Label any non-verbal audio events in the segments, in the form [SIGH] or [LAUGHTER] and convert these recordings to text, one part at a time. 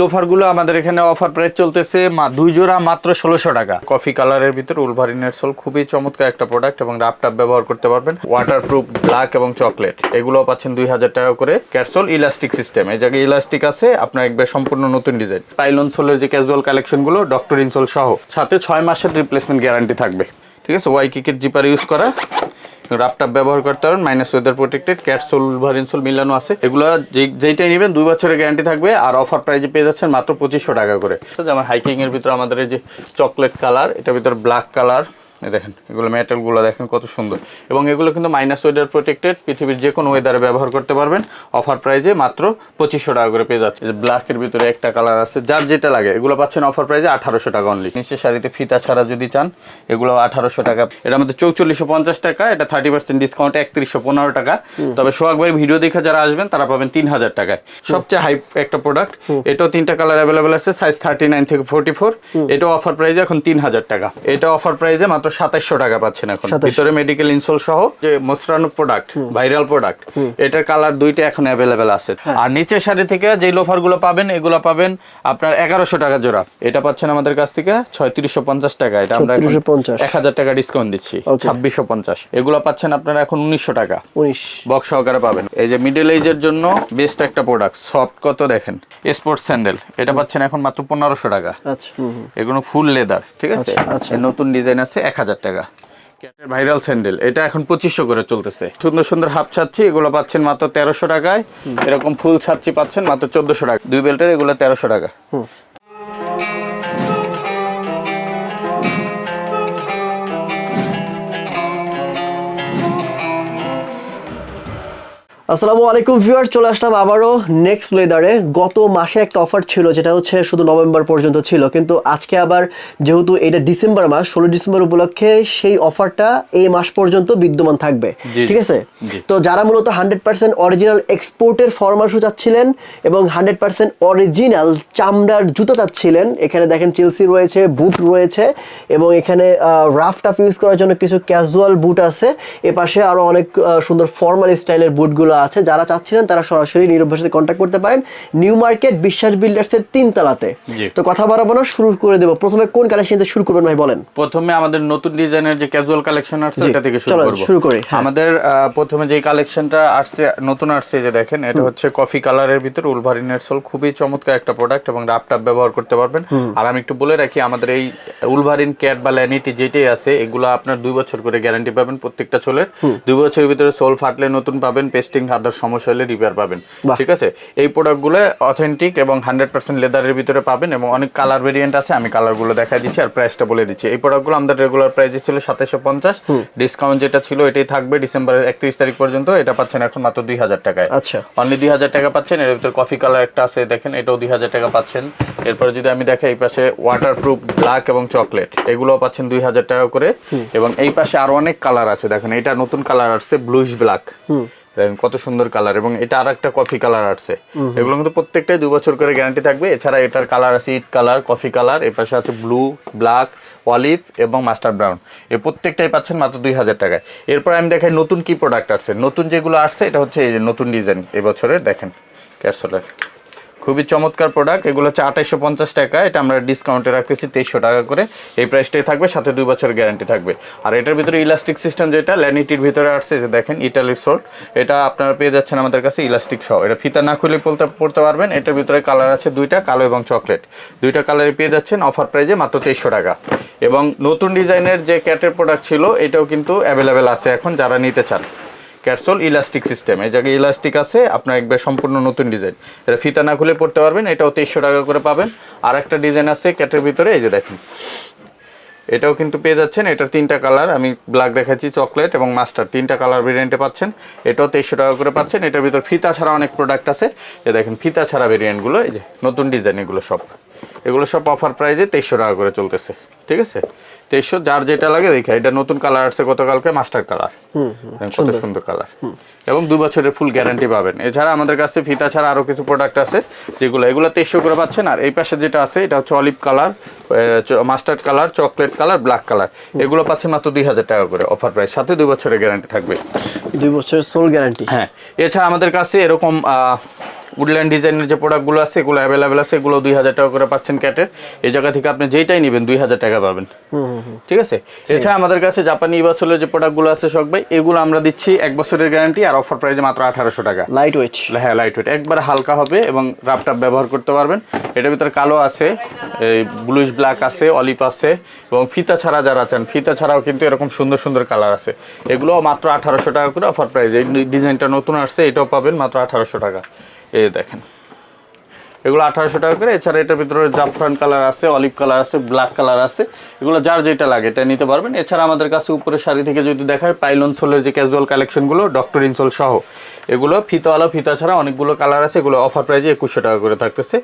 লোফারগুলো আমাদের এখানে offer price চলতেছে দুই জোড়া মাত্র ষোলোশো টাকা। কফি কালারের ভিতর উলভারিনের সোল খুবই চমৎকার একটা প্রোডাক্ট এবং রাপটাপ ব্যবহার করতে পারবেন। ওয়াটার প্রুফ ব্ল্যাক এবং চকলেট এগুলো পাচ্ছেন দুই হাজার টাকা করে। ক্যাটসোল ইলাস্টিক সিস্টেম এই জায়গায় ইলাস্টিক আছে, আপনার একবার সম্পূর্ণ নতুন ডিজাইন পাইলন সোলের যে ক্যাজুয়াল কালেকশনগুলো ডক্টর ইনসোল সহ। সাথে ছয় মাসের রিপ্লেসমেন্ট গ্যারান্টি থাকবে। ঠিক আছে ওয়াই কিকের জিপার ইউজ করা। রাপটাপ ব্যবহার করতে পারেন minus weather protected cat sole ভারিনসোল মিলানো আছে। এগুলো যেই- যেইটাই নেবেন, দুই বছরের গ্যারান্টি থাকবে আর অফার প্রাইজে পেয়ে যাচ্ছেন মাত্র পঁচিশশো টাকা করে। যেমন হাইকিংয়ের ভিতরে আমাদের এই যে চকলেট কালার এটার ভিতরে ব্ল্যাক কালার দেখেন এগুলো মেটালগুলো দেখেন কত সুন্দর। এবং এগুলো কিন্তু মাইনাস ওয়েদার প্রোটেক্টেড পৃথিবীর যে কোনো ওয়েদারে ব্যবহার করতে পারবেন। অফার প্রাইজে মাত্র পঁচিশশো টাকা করে পেয়ে যাচ্ছে ব্ল্যাকের ভিতরে একটা কালার আছে যার যেটা লাগে এগুলো পাচ্ছেন অফার প্রাইজে আঠারোশো টাকা অনলি নিচের শাড়িতে ফিতা ছাড়া যদি চান এগুলো আঠারোশো টাকা। এটা আমাদের চৌচল্লিশশো পঞ্চাশ টাকা এটা থার্টি পার্সেন্ট ডিসকাউন্টে একত্রিশশো পনেরো টাকা। তবে সোহাগ ভাইয়ের ভিডিও দেখে যারা আসবেন তারা পাবেন তিন হাজার টাকায়। সবচেয়ে হাই একটা প্রোডাক্ট এটাও তিনটা কালার অ্যাভেলেবেল আছে সাইজ থার্টি নাইন থেকে ফোর্টি ফোর এটাও অফার প্রাইজে এখন তিন হাজার টাকা। এটা অফার প্রাইজে মাত্র সাতাইশশো টাকা পাচ্ছেন এখন। ভিতরে মেডিকেল ইনসোল সহ যে মোসরানো প্রোডাক্ট ভাইরাল প্রোডাক্ট এটার কালার দুইটা এখন অ্যাভেলেবেল আছে। আর নিচের শাড়ি থেকে যে লোফারগুলো পাবেন এগুলো পাবেন আপনার এগারোশো টাকা জোড়া। এটা পাচ্ছেন আমাদের কাছ থেকে ছয়ত্রিশশো পঞ্চাশ টাকা। এটা আমরা এক হাজার টাকা ডিসকাউন্ট দিচ্ছি। ছাব্বিশশো পঞ্চাশ। এগুলো পাচ্ছেন আপনারা এখন উনিশশো টাকা। উনিশ। বক্স সহকারে পাবেন। এই যে মিডল এজের জন্য বেস্ট একটা প্রোডাক্ট সফট কত দেখেন? স্পোর্টস স্যান্ডেল এটা পাচ্ছেন এখন মাত্র পনেরোশো টাকা। আচ্ছা। এগুলো ফুল লেদার ঠিক আছে? আচ্ছা, আচ্ছা। নতুন ডিজাইন আছে এক হাজার টাকা। ক্যাটের ভাইরাল স্যান্ডেল এটা এখন পঁচিশশো করে চলতেছে। সুন্দর সুন্দর হাফ ছাচ্ছি, এগুলো পাচ্ছেন মাত্র তেরোশো টাকায়। এরকম ফুল ছাচ্ছি পাচ্ছেন মাত্র চোদ্দশো টাকা। দুই বেল্টের এগুলো তেরোশো টাকা। আসসালামু আলাইকুম ভিউয়ার চলে আসলাম আবারও নেক্সট ওয়েদারে গত মাসে একটা অফার ছিল যেটা হচ্ছে শুধু নভেম্বর পর্যন্ত ছিল কিন্তু আজকে আবার যেহেতু এটা ডিসেম্বর মাস ষোলো ডিসেম্বর উপলক্ষে সেই অফারটা এই মাস পর্যন্ত বিদ্যমান থাকবে। ঠিক আছে? তো যারা মূলত হান্ড্রেড পার্সেন্ট অরিজিনাল এক্সপোর্টের ফরমাল শু চাচ্ছিলেন এবং হান্ড্রেড পার্সেন্ট অরিজিনাল চামড়ার জুতো চাচ্ছিলেন এখানে দেখেন চেলসি রয়েছে বুট রয়েছে এবং এখানে রাফ টাফ ইউজ করার জন্য কিছু ক্যাজুয়াল বুট আছে। এ পাশে আরও অনেক সুন্দর ফর্মাল স্টাইলের বুটগুলো আছে যারা চাচ্ছিলেন তারা সরাসরি নীরবের সাথে কন্ট্যাক্ট করতে পারেন। নিউ মার্কেট বিশ্বাস বিল্ডার্সের তিন তলাতে। তো কথা বাড়াবো না শুরু করে দেবো। প্রথমে কোন কালেকশন শুরু করবেন ভাই বলেন। প্রথমে আমাদের নতুন ডিজাইনের যে ক্যাজুয়াল কালেকশন আসছে জি, এটা থেকে শুরু করব। শুরু করি, হ্যাঁ। আমাদের প্রথমে যে কালেকশনটা আসছে নতুন আসছে যে দেখেন এটা হচ্ছে কফি কালারের ভিতর উলভারিনের সোল খুবই চমৎকার একটা প্রোডাক্ট এবং রাপটাপ ব্যবহার করতে পারবেন। আর আমি একটু বলে রাখি আমাদের এই উলভারিন ক্যাট বা ল্যানিটি যেটাই আছে এগুলো আপনার দুই বছর করে গ্যারান্টি পাবেন প্রত্যেকটা চোলের। দুই বছরের ভিতরে সোল ফাটলে নতুন পাবেন পেস্টিং আদার সমস্যা হলে রিপেয়ার পাবেন। ঠিক আছে? এই প্রোডাক্টগুলো অথেন্টিক এবং হান্ড্রেড পার্সেন্ট লেদারের ভিতরে পাবেন এবং অনেক কালার ভেরিয়েন্ট আছে আমি কালারগুলো দেখা দিচ্ছি আর প্রাইসটা বলে দিচ্ছি। এই প্রোডাক্টগুলো আমাদের রেগুলার প্রাইস ছিল সাতাশশো পঞ্চাশ। ডিসকাউন্ট যেটা ছিল এটাই থাকবে ডিসেম্বরের একত্রিশ তারিখ পর্যন্ত এটা পাচ্ছেন এখন মাত্র দুই হাজার টাকায়। আচ্ছা। অনলি দুই হাজার টাকা পাচ্ছেন এর ভিতরে কফি কালার একটা আছে দেখেন এটাও দুই হাজার টাকা পাচ্ছেন। এরপরে যদি আমি দেখাই এই পাশে ওয়াটার প্রুফ ব্ল্যাক এবং চকলেট এগুলোও পাচ্ছেন দুই হাজার টাকা করে। এবং এই পাশে আরও অনেক কালার আছে দেখেন এটা নতুন কালার আসছে ব্লুইশ ব্ল্যাক দেখেন কত সুন্দর কালার এবং এটা আর একটা কফি কালার আসছে এগুলো কিন্তু প্রত্যেকটাই দু বছর করে গ্যারান্টি থাকবে। এছাড়া এটার কালার আছে ইট কালার কফি কালারের পাশে আছে ব্লু ব্ল্যাক অলিভ এবং মাস্টার ব্রাউন এর প্রত্যেকটাই পাচ্ছেন মাত্র দুই হাজার টাকায়। এরপর আমি দেখাই নতুন কি প্রোডাক্ট আসছে। নতুন যেগুলো আসছে এটা হচ্ছে এই যে নতুন ডিজাইন এবছরের দেখেন ক্যারসোলার খুবই চমৎকার প্রোডাক্ট এগুলো হচ্ছে আঠাইশশো পঞ্চাশ টাকা। এটা আমরা ডিসকাউন্টে রাখতেছি তেইশশো টাকা করে। এই প্রাইসটাই থাকবে, সাথে দুই বছর গ্যারান্টি থাকবে। আর এটার ভিতরে ইলাস্টিক সিস্টেম যেটা ল্যানিটির ভিতরে আসছে যে দেখেন ইটালির সোল্ট এটা আপনারা পেয়ে যাচ্ছেন আমাদের কাছে ইলাস্টিক সহ। এটা ফিতা না খুলে পড়তে পড়তে পারবেন। এটার ভিতরে কালার আছে দুইটা, কালো এবং চকলেট দুইটা কালারে পেয়ে যাচ্ছেন অফার প্রাইজে মাত্র তেইশশো টাকা। এবং নতুন ডিজাইনের যে ক্যাটের প্রোডাক্ট ছিল, এটাও কিন্তু অ্যাভেলেবেল আছে এখন, যারা নিতে চান। Cat sole elastic system. এই জায়গায় ইলাস্টিক আছে, আপনার একবার সম্পূর্ণ নতুন ডিজাইন। এটা ফিতা না খুলে পড়তে পারবেন, এটাও তেইশশো টাকা করে পাবেন। আর একটা ডিজাইন আছে ক্যাটের ভিতরে, এই যে দেখেন। এটাও কিন্তু পেয়ে যাচ্ছেন, এটার তিনটা কালার, আমি ব্ল্যাক দেখাচ্ছি চকলেট এবং মাস্টার তিনটা কালার ভেরিয়েন্টে পাচ্ছেন। এটাও তেইশশো টাকা করে পাচ্ছেন, এটার ভিতর ফিতা ছাড়া অনেক প্রোডাক্ট আছে। এ দেখেন, ফিতা ছাড়া ভেরিয়েন্টগুলো এই যে নতুন ডিজাইন এগুলো সব। এগুলো সব অফার প্রাইজে তেইশশো টাকা করে চলতেছে ঠিক আছে? তেইশশো যার যেটা লাগে দেখে এটা নতুন কালার আসছে গতকালকে মাস্টার কালার কত সুন্দর। কালার এবং দু বছরের ফুল গ্যারান্টি পাবেন। এছাড়া আমাদের কাছে ফিতা ছাড়া আরও কিছু প্রোডাক্ট আছে যেগুলো এগুলো তেইশশো করে পাচ্ছেন। আর এই পাশে যেটা আছে এটা হচ্ছে olive colour mustard colour chocolate colour black colour এগুলো পাচ্ছেন মাত্র দুই হাজার টাকা করে অফার প্রাইস সাথে দুই বছরের গ্যারান্টি থাকবে। দুই বছরের সোল গ্যারান্টি হ্যাঁ। এছাড়া আমাদের কাছে এরকম উডল্যান্ড ডিজাইনের যে প্রোডাক্টগুলো আছে এগুলো অ্যাভেলেবেল আছে এগুলো দুই হাজার টাকা করে পাচ্ছেন ক্যাটের এই জায়গা থেকে আপনি যেইটাই নেবেন দুই হাজার টাকা পাবেন। ঠিক আছে? এছাড়া আমাদের কাছে জাপানি ইবাসলের যে প্রোডাক্টগুলো আছে শখ ভাই এগুলো আমরা দিচ্ছি এক বছরের গ্যারান্টি আর অফার প্রাইসে মাত্র আঠারোশো টাকা। লাইট ওয়েট হ্যাঁ লাইট ওয়েট একবার হালকা হবে এবং রাপটাপ ব্যবহার করতে পারবেন। এটার ভিতরে কালো আছে এই ব্লুইশ ব্ল্যাক আছে অলিভ আছে এবং ফিতা ছাড়া যারা চান ফিতা ছাড়াও কিন্তু এরকম সুন্দর সুন্দর কালার আছে। এগুলো মাত্র আঠারোশো টাকা করে অফার প্রাইস এই ডিজাইনটা নতুন আসছে এটাও পাবেন মাত্র আঠারোশো টাকা। এই দেখেন। এগুলো আঠারোশো টাকা করে, এছাড়া এটার ভিতরে জাফরান কালার আছে, অলিভ কালার আছে, ব্ল্যাক কালার আছে। এগুলো যার যেটা লাগে এটা নিতে পারবেন। এছাড়া আমাদের কাছে উপরে শাড়ি থেকে যদি দেখায়, পাইলন সোলের যে ক্যাজুয়াল কালেকশনগুলো ডক্টর ইনসোল সহ। এগুলো ফিতাওয়ালা ফিতা ছাড়া অনেকগুলো কালার আছে, এগুলো অফার প্রাইজে একুশশো টাকা করে থাকতেছে।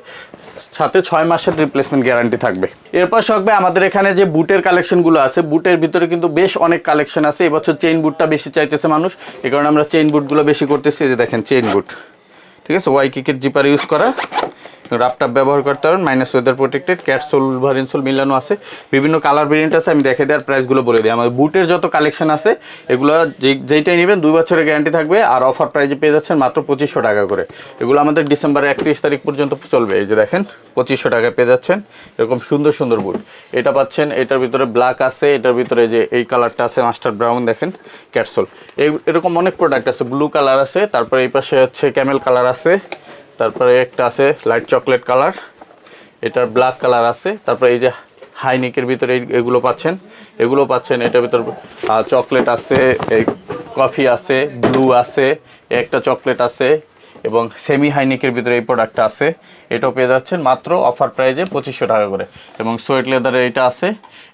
সাথে ছয় মাসের রিপ্লেসমেন্ট গ্যারান্টি থাকবে। এরপর শখবে আমাদের এখানে যে বুটের কালেকশনগুলো আছে, বুটের ভিতরে কিন্তু বেশ অনেক কালেকশন আছে। এবছর চেইন বুটটা বেশি চাইতেছে মানুষ। এই কারণে আমরা চেইন বুটগুলো বেশি করতেছি। যে দেখেন চেইন বুট ঠিক আছে ওয়াই কিকের জিপার ইউজ করা রাপটাপ ব্যবহার করতে পারেন minus weather protected cat sole ভারিনসোল মিলানো আছে। বিভিন্ন কালার ভেরিয়েন্ট আছে, আমি দেখে দেওয়ার প্রাইসগুলো বলে দিই। আমাদের বুটের যত কালেকশন আছে, এগুলো যেই- যেইটাই নেবেন, দুই বছরের গ্যারান্টি থাকবে, আর অফার প্রাইজে পেয়ে যাচ্ছেন মাত্র পঁচিশশো টাকা করে। এগুলো আমাদের ডিসেম্বরের একত্রিশ তারিখ পর্যন্ত চলবে। এই যে দেখেন, পঁচিশশো টাকায় পেয়ে যাচ্ছেন। এরকম সুন্দর সুন্দর বুট এটা পাচ্ছেন, এটার ভিতরে ব্ল্যাক আছে, এটার ভিতরে যে এই কালারটা আছে মাস্টার ব্রাউন দেখেন ক্যাটসোল এই, এরকম অনেক প্রোডাক্ট আছে ব্লু কালার আছে, তারপরে এই পাশে হচ্ছে ক্যামেল কালার আছে। তারপরে একটা আছে লাইট চকলেট কালার এটার ব্ল্যাক কালার আছে। তারপরে এই যে হাইনিকের ভিতরে এগুলো পাচ্ছেন। এগুলো পাচ্ছেন, এটার ভিতর চকলেট আছে, এই কফি আছে ব্লু আছে, একটা চকলেট আছে এবং সেমি হাইনিকের ভিতরে এই প্রোডাক্টটা আছে। এটাও পেয়ে যাচ্ছেন মাত্র অফার প্রাইজে পঁচিশশো টাকা করে। এবং সোয়েট লেদারে এটা আছে।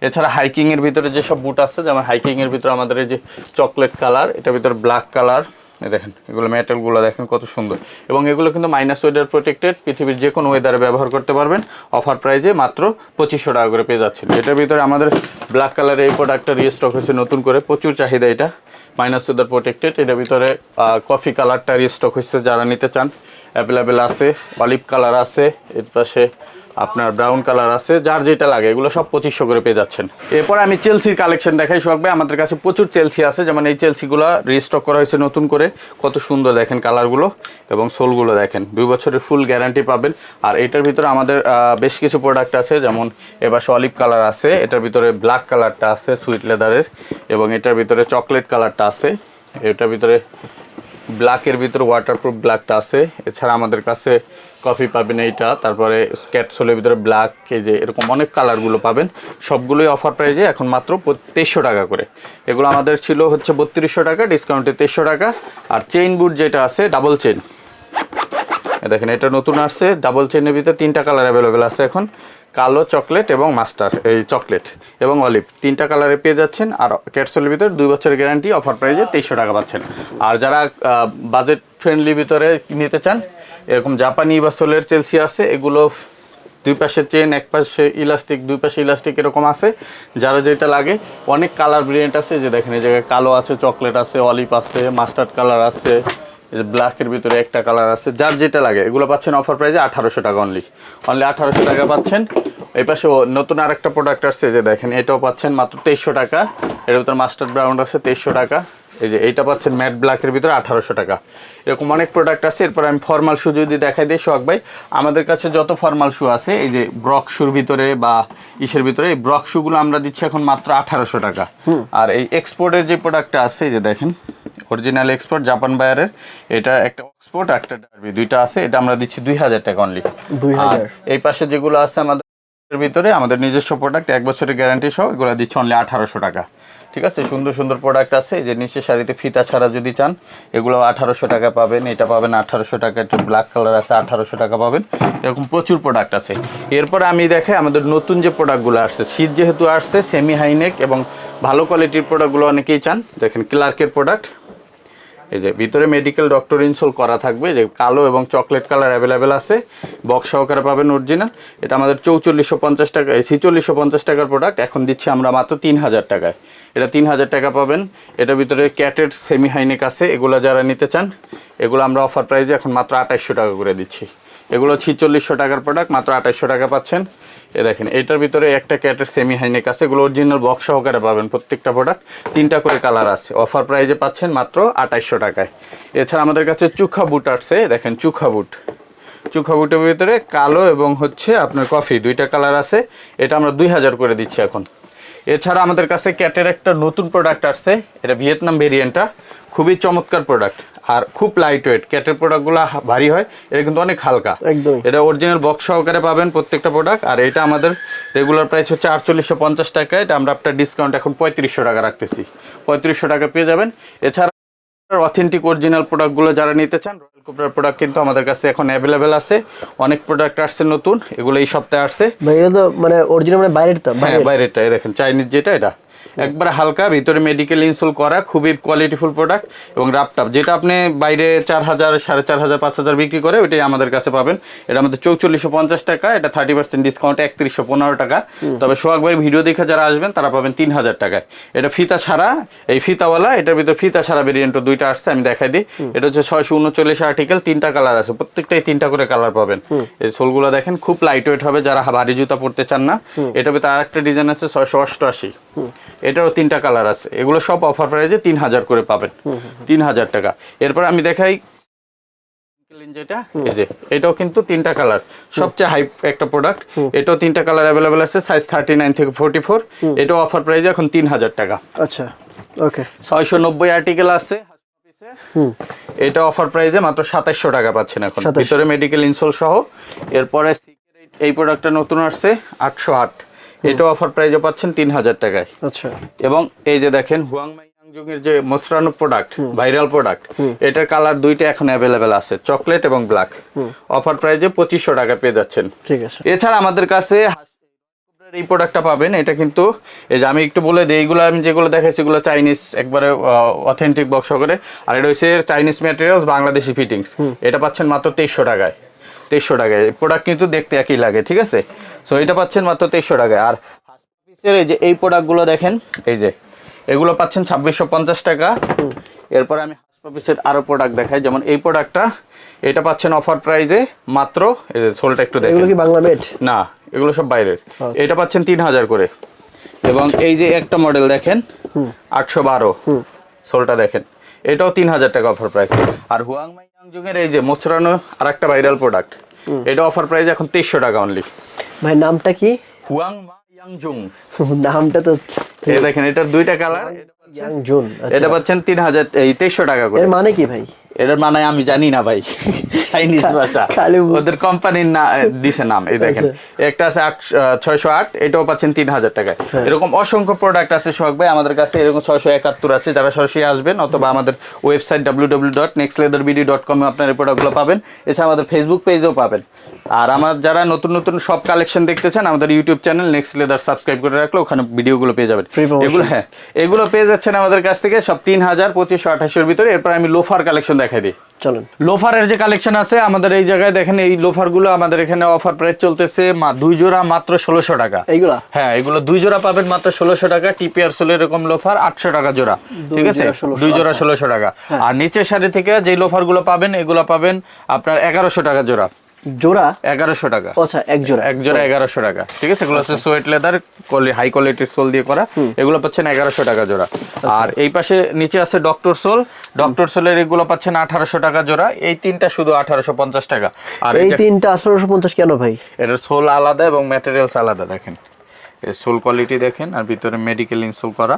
এছাড়া হাইকিংয়ের ভিতরে যেসব বুট আছে, যেমন হাইকিংয়ের ভিতরে আমাদের এই যে চকলেট কালার এটার ভিতরে ব্ল্যাক কালার দেখেন, এগুলো মেটালগুলো দেখেন কত সুন্দর। এবং এগুলো কিন্তু মাইনাস ওয়েদার প্রোটেক্টেড পৃথিবীর যে কোনো ওয়েদারে ব্যবহার করতে পারবেন। অফার প্রাইজে মাত্র পঁচিশশো টাকা করে পেয়ে যাচ্ছেন। এটার ভিতরে আমাদের ব্ল্যাক কালারের এই প্রোডাক্টটা রিস্টক হয়েছে নতুন করে। প্রচুর চাহিদা এটা। মাইনাস ওয়েদার প্রোটেক্টেড এটার ভিতরে কফি কালারটা রিস্টক হয়েছে। যারা নিতে চান অ্যাভেলেবেল আছে অলিভ কালার আছে, এর পাশে আপনার ব্রাউন কালার আছে, যার যেটা লাগে, এগুলো সব পঁচিশশো করে পেয়ে যাচ্ছেন। এরপর আমি চেলসির কালেকশন দেখাই ভাই আমাদের কাছে প্রচুর চেলসি আছে, যেমন এই চেলসিগুলো রিস্টক করা হয়েছে নতুন করে। কত সুন্দর দেখেন কালারগুলো এবং সোলগুলো দেখেন। দুই বছরের ফুল গ্যারান্টি পাবেন। আর এটার ভিতরে আমাদের বেশ কিছু প্রোডাক্ট আছে, যেমন এবার অলিভ কালার আছে, এটার ভিতরে ব্ল্যাক কালারটা আছে সুইট লেদারের এবং এটার ভিতরে চকলেট কালারটা আছে, এটার ভিতরে ব্ল্যাকের ভিতরে ওয়াটারপ্রুফ ব্ল্যাকটা আছে। এছাড়া আমাদের কাছে কফি পাবেন এইটা। তারপরে স্ক্যাটসোলের ভিতরে ব্ল্যাক এই যে এরকম অনেক কালারগুলো পাবেন। সবগুলোই অফার প্রাইজে এখন মাত্র তেইশশো টাকা করে। এগুলো আমাদের ছিল হচ্ছে বত্রিশশো টাকা ডিসকাউন্টে তেইশশো টাকা। আর চেইন বুট যেটা আছে ডাবল চেইন দেখেন, এটা নতুন আসছে। ডাবল চেনের ভিতরে তিনটা কালার অ্যাভেলেবেল আছে এখন। কালো চকলেট এবং মাস্টার, এই চকলেট এবং অলিভ। তিনটা কালারে পেয়ে যাচ্ছেন আর ক্যাটসেলের ভিতরে দুই বছরের গ্যারান্টি, অফার প্রাইজে তেইশশো টাকা পাচ্ছেন। আর যারা বাজেট ফ্রেন্ডলি ভিতরে নিতে চান, এরকম জাপানি বা সোলের চেলসি আছে, এগুলো দুই পাশে চেন এক পাশে ইলাস্টিক দুই পাশে ইলাস্টিক এরকম আছে। যারা যেটা লাগে, অনেক কালার ভেরিয়েন্ট আছে, যে দেখেন এই জায়গায় কালো আছে চকলেট আছে অলিভ আছে মাস্টার্ড কালার আছে ব্ল্যাকের ভিতরে একটা কালার আছে যার যেটা লাগে। এগুলো পাচ্ছেন অফার প্রাইসে আঠারোশো টাকা অনলি অনলি আঠারোশো টাকা পাচ্ছেন। এই পাশে নতুন আরেকটা প্রোডাক্ট আসছে যে দেখেন এটাও পাচ্ছেন মাত্র তেইশশো টাকা। এর ভিতরে মাস্টার ব্রাউন আছে তেইশশো টাকা। এই যে এইটা পাচ্ছেন ম্যাট ব্ল্যাকের ভিতরে আঠারোশো টাকা। এরকম অনেক প্রোডাক্ট আছে। এরপর আমি ফর্মাল শু যদি দেখাই দিই সোহাগ ভাই আমাদের কাছে যত ফর্মাল শু আছে এই যে ব্রক শুর ভিতরে বা ইসের ভিতরে এই ব্রক শুগুলো আমরা দিচ্ছি এখন মাত্র আঠারোশো টাকা। আর এই এক্সপোর্টের যে প্রোডাক্টটা আছে এই যে দেখেন অরিজিনাল এক্সপোর্ট জাপান বায়ারের এটা একটা এক্সপোর্ট একটা ডার্বি দুইটা আছে এটা আমরা দিচ্ছি দুই হাজার টাকা অনলি 2000 এই পাশে যেগুলো আছে আমাদের ভিতরে আমাদের নিজস্ব প্রোডাক্ট এক বছরের গ্যারান্টি সহ এগুলো দিচ্ছে অনলি আঠারোশো টাকা। ঠিক আছে? সুন্দর সুন্দর প্রোডাক্ট আছে। এই যে নিচে শাড়িতে ফিতা ছাড়া যদি চান এগুলো আঠারোশো টাকা পাবেন। এটা পাবেন আঠারোশো টাকা একটা ব্ল্যাক কালার আছে আঠারোশো টাকা পাবেন। এরকম প্রচুর প্রোডাক্ট আছে। এরপর আমি দেখে আমাদের নতুন যে প্রোডাক্টগুলো আসছে শীত যেহেতু আসছে সেমি হাইনেক এবং ভালো কোয়ালিটির প্রোডাক্টগুলো অনেকেই চান। দেখেন ক্লার্কের প্রোডাক্ট এই যে ভিতরে মেডিকেল ডক্টর ইনসোল করা থাকবে, যে কালো এবং চকলেট কালার অ্যাভেলেবেল আছে বক্স সহকারে পাবেন অরিজিনাল এটা আমাদের চৌচল্লিশশো পঞ্চাশ টাকা ছিচল্লিশশো পঞ্চাশ টাকার প্রোডাক্ট এখন দিচ্ছি আমরা মাত্র তিন হাজার টাকায়। এটা তিন হাজার টাকা পাবেন। এটার ভিতরে ক্যাটের সেমি হাইনেক আছে, এগুলো যারা নিতে চান, এগুলো আমরা অফার প্রাইজে এখন মাত্র আঠাইশশো টাকা করে দিচ্ছি। এগুলো ছিচল্লিশশো টাকার প্রোডাক্ট মাত্র আঠাইশশো টাকা পাচ্ছেন। এ দেখেন, এটার ভিতরে একটা ক্যাটের সেমি হাইনেক আছে, এগুলো অরিজিনাল বক্স সহকারে পাবেন প্রত্যেকটা প্রোডাক্ট তিনটা করে কালার আছে। অফার প্রাইজে পাচ্ছেন মাত্র আঠাইশশো টাকায়। এছাড়া আমাদের কাছে চুখা বুট আসছে দেখেন, চুখা বুট চুখা বুটের ভিতরে কালো এবং হচ্ছে আপনার কফি দুইটা কালার আছে। এটা আমরা দুই হাজার করে দিচ্ছি এখন। এছাড়া আমাদের কাছে ক্যাটের একটা নতুন প্রোডাক্ট আসছে, এটা ভিয়েতনাম ভেরিয়েন্টটা খুবই চমৎকার প্রোডাক্ট আর খুব লাইট ওয়েট ক্যাটের প্রোডাক্টগুলো ভারী হয় এটা কিন্তু অনেক হালকা। একদম। এটা অরিজিনাল বক্স সহকারে পাবেন প্রত্যেকটা প্রোডাক্ট আর এটা আমাদের রেগুলার প্রাইস হচ্ছে আটচল্লিশশো পঞ্চাশ টাকা এটা আমরা আপনার ডিসকাউন্ট এখন পঁয়ত্রিশশো টাকা রাখতেছি। পঁয়ত্রিশশো টাকা পেয়ে যাবেন। এছাড়া অথেন্টিক অরিজিনাল প্রোডাক্টগুলো যারা নিতে চান রয়্যাল কোবরার প্রোডাক্ট কিন্তু আমাদের কাছে এখন অ্যাভেলেবেল আছে। অনেক প্রোডাক্ট আসছে নতুন এগুলো এই সপ্তাহে আসছে। মানে অরিজিনাল মানে বাইরের তো হ্যাঁ বাইরের। বাইরেটা এই দেখেন চাইনিজ যেটা এটা। একবার হালকা ভিতরে মেডিকেল ইনসোল করা খুবই কোয়ালিটিফুল প্রোডাক্ট এবং রাপটাপ যেটা আপনি বাইরে চার হাজার সাড়ে চার হাজার পাঁচ হাজার বিক্রি করে ওইটাই আমাদের কাছে পাবেন। এটা আমাদের চৌচল্লিশশো পঞ্চাশ টাকা এটা থার্টি পার্সেন্ট ডিসকাউন্ট একত্রিশশো পনেরো টাকা। তবে সোহাগ ভিডিও দেখে যারা আসবেন তারা পাবেন তিন হাজার টাকায়। এটা ফিতা ছাড়া এই ফিতাওয়ালা এটার ভিতরে ফিতা ছাড়া ভেরিয়েন্টও দুইটা আসছে আমি দেখাই দিই। এটা হচ্ছে ছয়শো উনচল্লিশ আর্টিকেল তিনটা কালার আছে। প্রত্যেকটাই তিনটা করে কালার পাবেন। এই সোলগুলো দেখেন খুব লাইট ওয়েট হবে যারা ভারী জুতা পরতে চান না। এটার ভিতরে আর একটা ডিজাইন আছে ছয়শো অষ্টআশি। এটারও তিনটা কালার আছে। এগুলো সব অফার প্রাইজে তিন হাজার করে পাবেন। তিন হাজার টাকা। এরপর আমি দেখাই যেটা এই যে এটাও কিন্তু তিনটা কালার। সবচেয়ে হাই একটা প্রোডাক্ট এটাও তিনটা কালার অ্যাভেলেবেল আছে সাইজ থার্টি নাইন থেকে ফোর্টি ফোর এটাও অফার প্রাইজে এখন তিন হাজার টাকা। আচ্ছা ওকে ছয়শো নব্বই আর্টিকেল আছে এটা অফার প্রাইজে মাত্র সাতাইশশো টাকা পাচ্ছেন এখন। ভিতরে মেডিকেল ইনসোল সহ। এরপরে এই প্রোডাক্টটা নতুন আসছে আটশো আট। এটা অফার প্রাইজে পাচ্ছেন তিন হাজার টাকায়। আচ্ছা। এবং এই যে দেখেন হুয়াংমাই ইয়াংজুং এর যে মোসরানো প্রোডাক্ট ভাইরাল প্রোডাক্ট এটার কালার দুইটা এখন অ্যাভেলেবেল আছে চকলেট এবং ব্ল্যাক অফার প্রাইজে পঁচিশশো টাকা পেয়ে যাচ্ছেন। ঠিক আছে। এছাড়া আমাদের কাছে এই প্রোডাক্টটা পাবেন এটা কিন্তু এই যে আমি একটু বলে দিই এইগুলো আমি যেগুলো দেখাইছি এগুলো চাইনিজ একবারে অথেন্টিক বক্স করে আর এটা হচ্ছে চাইনিজ ম্যাটেরিয়ালস বাংলাদেশি ফিটিংস এটা পাচ্ছেন মাত্র তেইশশো টাকায়। তেইশশো টাকায়। প্রোডাক্ট কিন্তু দেখতে একই লাগে ঠিক আছে? সো এটা পাচ্ছেন মাত্র তেইশশো টাকায়। আর হাসপাতালের এই যে এই প্রোডাক্টগুলো দেখেন এই যে এগুলো পাচ্ছেন ছাব্বিশশো পঞ্চাশ টাকা। এরপরে আমি হাসপাতালের আরও প্রোডাক্ট দেখাই। যেমন এই প্রোডাক্টটা এটা পাচ্ছেন অফার প্রাইজে মাত্র এই যে সোলটা একটু দেখেন। কি বাংলা মেড না এগুলো সব বাইরের। এটা পাচ্ছেন তিন হাজার করে। এবং এই যে একটা মডেল দেখেন আটশো বারো। সোলটা দেখেন। এটাও তিন হাজার টাকা অফার প্রাইস আর হুয়াং হুয়াংমাই ইয়াংজুংয়ের এই যে মোচরানো আর একটা ভাইরাল প্রোডাক্ট এটা অফার প্রাইস এখন তেইশশো টাকা অনলি ভাই নামটা কি? হুয়াংমা ইয়াংজুং। [LAUGHS] নামটা তো এই দেখেন এটার দুইটা কালার। ইয়াং জুন এটা পাচ্ছেন তিন হাজার এই তেইশশো টাকা করে। এর মানে কি ভাই? এটার মানে আমি জানি না ভাই। চাইনিজ ভাষা। [LAUGHS] ওদের কোম্পানির না দিছে নাম এই দেখেন। একটা আছে ছয়শো আট এটাও পাচ্ছেন তিন হাজার টাকায়। এরকম অসংখ্য প্রোডাক্ট আছে সোহাগ ভাই আমাদের কাছে এরকম ছয়শো একাত্তর আছে যারা সরাসরি আসবেন অথবা আমাদের website W W dot Next Leather BD dot কমে আপনার এই প্রোডাক্টগুলো পাবেন। এছাড়া আমাদের ফেসবুক পেজেও পাবেন। আর আমার যারা নতুন নতুন সব কালেকশন দেখতে চান আমাদের YouTube channel Next Leather subscribe করে রাখলে ওখানে ভিডিওগুলো পেয়ে যাবেন। এগুলো হ্যাঁ এগুলো পেয়ে যাচ্ছেন আমাদের কাছ থেকে সব তিন হাজার পঁচিশশো আঠাশের ভিতরে। এরপর আমি লোফার কালেকশন দেখাই দিই। চলেন। লোফারের যে কালেকশন আছে আমাদের এই জায়গায় দেখেন এই লোফারগুলো আমাদের এখানে অফার প্রাইস চলতেছে মা- দুই জোড়া মাত্র ষোলোশো টাকা। এইগুলা? হ্যাঁ এগুলো দুই জোড়া পাবেন মাত্র ষোলোশো টাকা টিপিআর সোল এরকম লোফার আটশো টাকা জোড়া ঠিক আছে? দুই জোড়া আচ্ছা। ষোলোশো টাকা। আর নিচের সারি থেকে যে লোফারগুলো পাবেন এগুলো পাবেন আপনার এগারোশো টাকা জোড়া। জোড়া? এগারোশো টাকা। আচ্ছা এক জোড়া। এক জোড়া এগারোশো টাকা। ঠিক আছে? এগুলো হচ্ছে সোয়েট লেদার হাই কোয়ালিটির সোল দিয়ে করা। এগুলো পাচ্ছেন এগারোশো টাকা জোড়া। আর এই পাশে নিচে আছে ডক্টর সোল। ডক্টর সোলের এগুলো পাচ্ছেন আঠারোশো টাকা জোড়া। এই তিনটা শুধু আঠারোশো পঞ্চাশ টাকা। আর এই তিনটা আঠারোশো পঞ্চাশ কেন ভাই? এটার সোল আলাদা এবং ম্যাটেরিয়ালস আলাদা দেখেন। সোল কোয়ালিটি দেখেন আর ভিতরে মেডিকেল ইনসোল করা।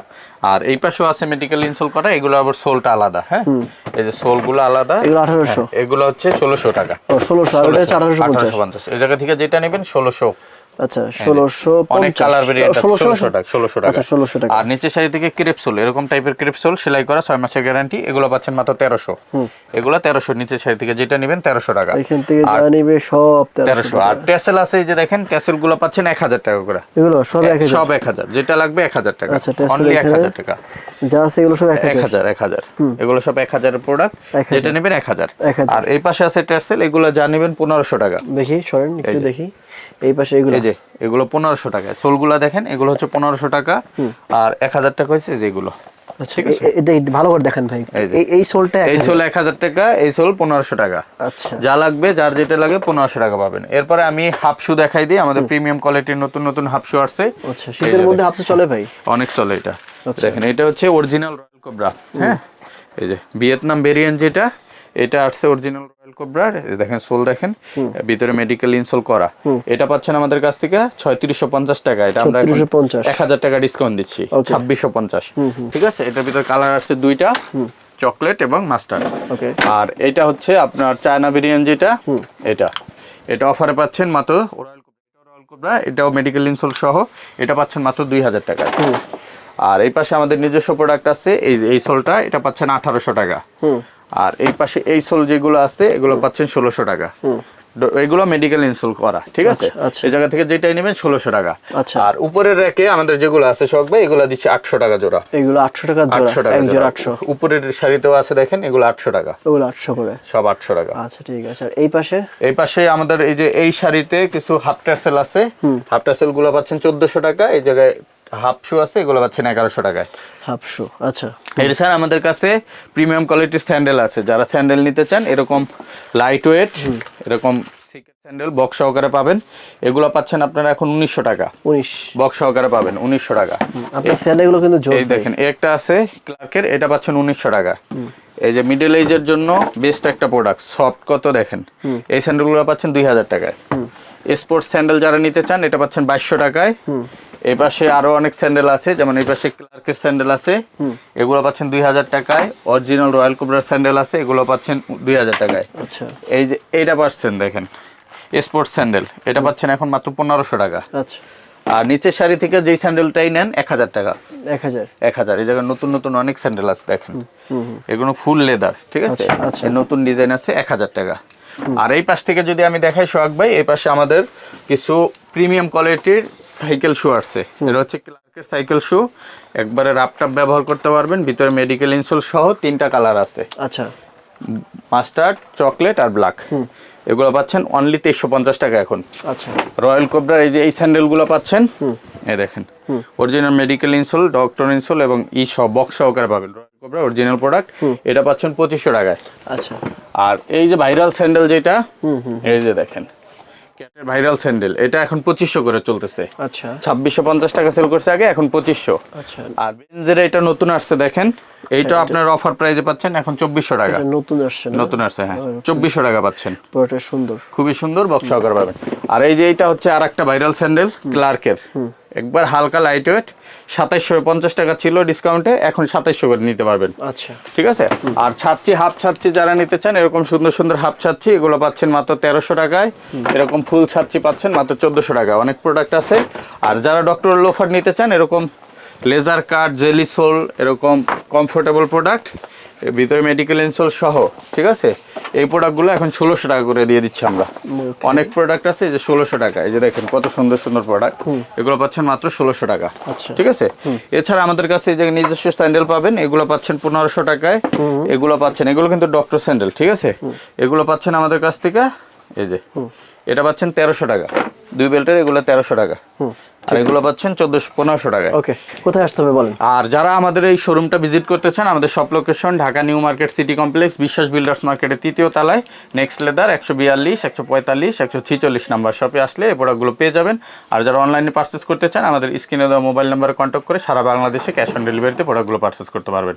আর এই পাশেও আছে মেডিকেল ইনসোল করা এগুলো আবার সোলটা আলাদা হ্যাঁ? এই যে সোলগুলো আলাদা এগুলো আঠারোশো। হ্যাঁ, এগুলো হচ্ছে ষোলোশো টাকা। ষোলোশো আঠারোশো পঞ্চাশ। এই জায়গা থেকে যেটা নেবেন ষোলোশো আচ্ছা অনেক কালার ভেরিয়েন্ট ষোলোশো টাকা আচ্ছা ষোলোশো টাকা। আর নিচের সাইড থেকে ক্রেপসোল এরকম টাইপের ক্রেপসোল সেলাই করা ছয় মাসের গ্যারান্টি এগুলো পাচ্ছেন মাত্র তেরোশো। এগুলো তেরোশো নিচের সাইড থেকে যেটা নেবেন তেরোশো টাকা। এখান থেকে যা নিবে সব তেরোশো তেরোশো। আর টেসেল আছে এই যে দেখেন টেসেলগুলো পাচ্ছেন এক হাজার টাকা করে। এগুলো সব এক হাজার। সব এক হাজার যেটা লাগবে এক হাজার টাকা। আচ্ছা, অনলি টাকা। যা আছে এগুলো সব এক এক হাজার হাজার এক হাজার। এগুলো সব এক হাজারের প্রোডাক্ট যেটা নেবেন এক হাজার। 1000 আর এই পাশে আছে টেসেল এগুলো যা নেবেন পনেরোশো টাকা। দেখি সরেন একটু দেখি। এই পাশে এগুলো? এই যে এগুলো পনেরোশো টাকা। সোলগুলা দেখেন এগুলো হচ্ছে পনেরোশো টাকা। আর এক হাজার টাকা হয়েছে যেগুলো আচ্ছা এ- এ- ভালো করে দেখেন ভাই। এই যে। এই এই সোলটা এই সোল এক হাজার টাকা এই সোল পনেরোশো টাকা। আচ্ছা। যা লাগবে যার যেটা লাগে পনেরোশো টাকা পাবেন। এরপরে আমি দেখাই দিই আমাদের প্রিমিয়াম কোয়ালিটির নতুন নতুন আসছে। আচ্ছা শীতের মধ্যে চলে ভাই? অনেক চলে এটা। দেখেন এটা হচ্ছে অরিজিনাল রয়্যাল কোবরা হ্যাঁ? এই যে ভিয়েতনাম ভেরিয়েন্ট যেটা এটা আসছে অরিজিনাল রয়্যাল কোবরার দেখেন সোল দেখেন। ভিতরে মেডিকেল ইনসোল করা। এটা পাচ্ছেন আমাদের কাছ থেকে ছয়ত্রিশশো পঞ্চাশ টাকা। এটা আমরা 3650 এক হাজার টাকা ডিসকাউন্ট দিচ্ছি. ছাব্বিশশো পঞ্চাশ। ঠিক আছে? এটার ভিতরে কালার আসছে দুইটা। চকলেট এবং মাস্টার্ড ওকে আর এটা হচ্ছে আপনার চায়না বিরিয়ানি যেটা। এটা। এটা অফারে পাচ্ছেন মাত্র রয়্যাল রয়্যাল কোবরা এটাও মেডিকেল ইনসোল সহ। এটা পাচ্ছেন মাত্র দুই হাজার টাকায় আর এই পাশে আমাদের নিজস্ব প্রোডাক্ট আছে। এই এই সোলটা এটা পাচ্ছেন আঠারোশো টাকা। আর এই পাশে এই সোল যেগুলো আছে এগুলো পাচ্ছেন ষোলোশো টাকা। এগুলো মেডিকেল ইনসোল করা ঠিক আছে? আচ্ছা, আচ্ছা। এই জায়গা থেকে যেটাই নেবেন ষোলোশো টাকা। আচ্ছা। আর উপরের রেখে আমাদের যেগুলো আছে শখ ভাই এগুলো দিচ্ছে আটশো টাকা জোড়া। এগুলো আটশো টাকা জোড়া আটশো টাকা জোড়া। আটশো। উপরের শাড়িতেও আছে দেখেন এগুলো আটশো টাকা। ওগুলো আটশো করে। সব আটশো টাকা। আচ্ছা ঠিক আছে। আর এই পাশে? এই পাশে আমাদের এই যে এই শাড়িতে কিছু হাফ টার্সেল আছে। হাফ টার্সেলগুলো পাচ্ছেন চোদ্দশো টাকা। এই জায়গায় হাফ শু আছে এগুলো পাচ্ছেন এগারোশো টাকায়। হাফশো আচ্ছা। এছাড়া আমাদের কাছে প্রিমিয়াম কোয়ালিটির স্যান্ডেল আছে। যারা স্যান্ডেল নিতে চান এরকম লাইট ওয়েট এরকম স্যান্ডেল বক্স সহকারে পাবেন। এগুলো পাচ্ছেন আপনারা এখন উনিশশো টাকা। উনিশ। বক্স সহকারে পাবেন উনিশশো টাকা। আপনার স্যান্ডেলগুলো কিন্তু এই দেখেন একটা আছে ক্লার্কের এটা পাচ্ছেন উনিশশো টাকা। এই যে মিডল এজের জন্য বেস্ট একটা প্রোডাক্ট সফট কত দেখেন। এই স্যান্ডেলগুলো পাচ্ছেন দুই হাজার টাকায়। স্পোর্টস স্যান্ডেল যারা নিতে চান এটা পাচ্ছেন বাইশশো টাকায়। এই পাশে আরও অনেক স্যান্ডেল আছে যেমন এই পাশে ক্লার্কের স্যান্ডেল আছে। এগুলো পাচ্ছেন দুই হাজার টাকায়। অরিজিনাল রয়্যাল কোবরার স্যান্ডেল আছে এগুলো পাচ্ছেন দুই হাজার টাকায়। আচ্ছা। এই যে এইটা পাচ্ছেন দেখেন স্পোর্টস স্যান্ডেল। এটা পাচ্ছেন এখন মাত্র পনেরোশো টাকা। আচ্ছা। আর নিচের শাড়ি থেকে যেই স্যান্ডেলটাই নেন এক হাজার টাকা। এক হাজার। এক হাজার। এই জায়গায় নতুন নতুন অনেক স্যান্ডেল আছে দেখেন। এগুলো ফুল লেদার ঠিক আছে? আচ্ছা, আচ্ছা। নতুন ডিজাইন আছে এক হাজার টাকা। আর এই পাশ থেকে যদি আমি দেখাই সোহাগ ভাই এই পাশে আমাদের কিছু প্রিমিয়াম কোয়ালিটির সাইকেল শু আছে এটা হচ্ছে ক্লার্কের সাইকেল শু। একবারে রাপটাপ ব্যবহার করতে পারবেন। ভিতরে মেডিকেল ইনসোল সহ তিনটা কালার আছে। আচ্ছা। মাস্টার্ড চকলেট আর ব্ল্যাক এগুলো পাচ্ছেন অনলি তেইশশো পঞ্চাশ টাকা এখন। আচ্ছা। রয়্যাল কোবরার এই যে এই স্যান্ডেলগুলো পাচ্ছেন এই দেখেন। Original medical insole doctor insole এবং ই সব বক্স সহকারে পাবেন। রয়্যাল কোবরা অরিজিনাল প্রোডাক্ট এটা পাচ্ছেন পঁচিশশো টাকায়। আচ্ছা। আর এই যে ভাইরাল স্যান্ডেল যেটা এই যে দেখেন। ক্যাটের ভাইরাল স্যান্ডেল। এটা এখন পঁচিশশো করে চলতেছে। আচ্ছা। ছাব্বিশশো পঞ্চাশ টাকা সেল করছে আগে এখন পঁচিশশো। আচ্ছা। আর বেঞ্জের এটা নতুন আসছে দেখেন। এইটা আপনার অফার প্রাইজে পাচ্ছেন এখন চব্বিশশো টাকা। নতুন আসছে নতুন আসছে হ্যাঁ। চব্বিশশো টাকা পাচ্ছেন। পুরোটা সুন্দর। খুবই সুন্দর বক্স সহকার পাবেন। আর এই যে এটা হচ্ছে আর একটা ভাইরাল স্যান্ডেল ক্লার্কের একবার হালকা লাইট ওয়েট সাতাইশশো পঞ্চাশ টাকা ছিল ডিসকাউন্টে এখন সাতাইশশো করে নিতে পারবেন। আচ্ছা। ঠিক আছে? আর ছাড়ছি হাফ ছাড়ছি যারা নিতে চান এরকম সুন্দর সুন্দর হাফ ছাড়ছি এগুলো পাচ্ছেন মাত্র তেরোশো টাকায়। এরকম ফুল ছাড়ছি পাচ্ছেন মাত্র চোদ্দশো টাকা। অনেক প্রোডাক্ট আছে। আর যারা ডক্টর লোফার নিতে চান এরকম লেজার কাট জেলি সোল এরকম কমফোর্টেবল প্রোডাক্ট ভিতরে মেডিকেল ইনসোল সহ ঠিক আছে? এই প্রোডাক্টগুলো এখন ষোলোশো টাকা করে দিয়ে দিচ্ছি আমরা। অনেক প্রোডাক্ট আছে যে ষোলোশো টাকা। এই যে দেখেন কত সুন্দর সুন্দর প্রোডাক্ট এগুলো পাচ্ছেন মাত্র ষোলোশো টাকা। আচ্ছা। ঠিক আছে? এছাড়া আমাদের কাছে এই যে নিজস্ব স্যান্ডেল পাবেন এগুলো পাচ্ছেন পনেরোশো টাকায়। এগুলো পাচ্ছেন এগুলো কিন্তু ডক্টর স্যান্ডেল ঠিক আছে? এগুলো পাচ্ছেন আমাদের কাছ থেকে এই যে এটা পাচ্ছেন তেরোশো টাকা। দুই বেল্টের এগুলো তেরোশো টাকা। আর এগুলো পাচ্ছেন চোদ্দশো পনেরোশো টাকায়। ওকে কোথায় আসতে হবে বলেন? আর যারা আমাদের এই শোরুমটা ভিজিট করতে চান আমাদের সব location Dhaka New Market City Complex Biswas Builders মার্কেটের তৃতীয় তলায় নেক্সট লেদার একশো বিয়াল্লিশ একশো পঁয়তাল্লিশ একশো ছিচল্লিশ নাম্বার শপে আসলে এই প্রোডাক্টগুলো পেয়ে যাবেন। আর যারা অনলাইনে পার্চেস করতে চান আমাদের স্ক্রিনে দেওয়া মোবাইল নাম্বারে কন্ট্যাক্ট করে সারা বাংলাদেশে ক্যাশ অন ডেলিভারিতে প্রোডাক্টগুলো পার্চেস করতে পারবেন।